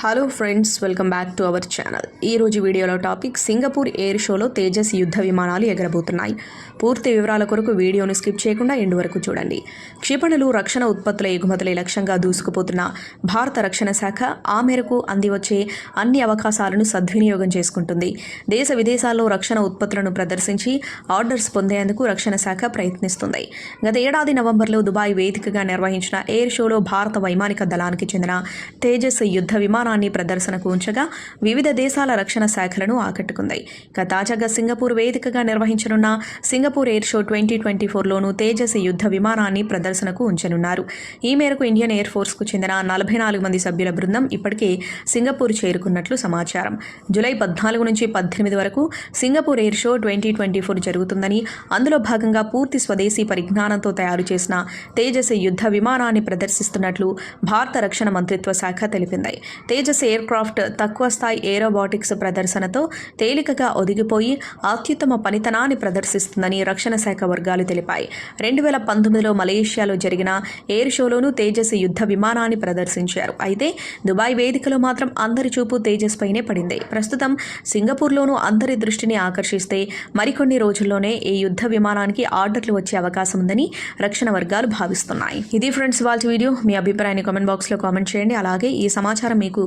Hello friends welcome back to our channel ఈ రోజు వీడియోలో టాపిక్ సింగపూర్ ఎయిర్ షోలో తేజస్ యుద్ధ విమానాలు ఎగరబోతున్నాయి. పూర్తి వివరాల కొరకు వీడియోను స్కిప్ చేయకుండా ఎండు వరకు చూడండి. క్షిపణులు రక్షణ ఉత్పత్తుల ఎగుమతులే లక్ష్యంగా దూసుకుపోతున్న భారత రక్షణ శాఖ ఆ మేరకు అందివచ్చే అన్ని అవకాశాలను సద్వినియోగం చేసుకుంటుంది. దేశ విదేశాల్లో రక్షణ ఉత్పత్తులను ప్రదర్శించి ఆర్డర్స్ పొందేందుకు రక్షణ శాఖ ప్రయత్నిస్తుంది. గత ఏడాది నవంబర్లో దుబాయ్ వేదికగా నిర్వహించిన ఎయిర్ షోలో భారత వైమానిక దళానికి చెందిన తేజస్ యుద్ధ విధానాన్ని ప్రదర్శనకు ఉంచగా వివిధ దేశాల రక్షణ శాఖలను ఆకట్టుకుంది. ఇక తాజాగా సింగపూర్ వేదికగా నిర్వహించనున్న Singapore air show twenty twenty ఫోర్లోనూ Tejas యుద్ధ విమానాన్ని ప్రదర్శనకు ఉంచనున్నారు. ఈ మేరకు ఇండియన్ ఎయిర్ ఫోర్స్కు చెందిన నలభై నాలుగు మంది సభ్యుల బృందం ఇప్పటికే సింగపూర్ చేరుకున్నట్లు సమాచారం. జూలై పద్నాలుగు నుంచి పద్దెనిమిది వరకు Singapore air show twenty twenty four జరుగుతుందని అందులో భాగంగా పూర్తి స్వదేశీ పరిజ్ఞానంతో తయారు చేసిన తేజస్ యుద్ధ విమానాన్ని ప్రదర్శిస్తున్నట్లు భారత రక్షణ మంత్రిత్వ శాఖ తెలిపింది. తేజస్ ఎయిర్ క్రాఫ్ట్ తక్కువ స్థాయి ఏరోబాటిక్స్ ప్రదర్శనతో తేలికగా ఒదిగిపోయి అత్యుత్తమ పనితనాన్ని ప్రదర్శిస్తుందని రక్షణ శాఖ వర్గాలు తెలిపాయి. రెండు వేల పంతొమ్మిదిలో మలేషియాలో జరిగిన ఎయిర్ షోలోనూ తేజస్ యుద్ధ విమానాన్ని ప్రదర్శించారు. అయితే దుబాయ్ వేదికలో మాత్రం అందరి చూపు తేజస్ పైనే పడింది. ప్రస్తుతం సింగపూర్లోనూ అందరి దృష్టిని ఆకర్షిస్తే మరికొన్ని రోజుల్లోనే ఈ యుద్ధ విమానానికి ఆర్డర్లు వచ్చే అవకాశం ఉందని రక్షణ వర్గాలు భావిస్తున్నాయి. ఇది ఫ్రెండ్స్ వాళ్ళ వీడియో. మీ అభిప్రాయాన్ని కామెంట్ బాక్స్లో కామెంట్ చేయండి. అలాగే ఈ సమాచారం మీకు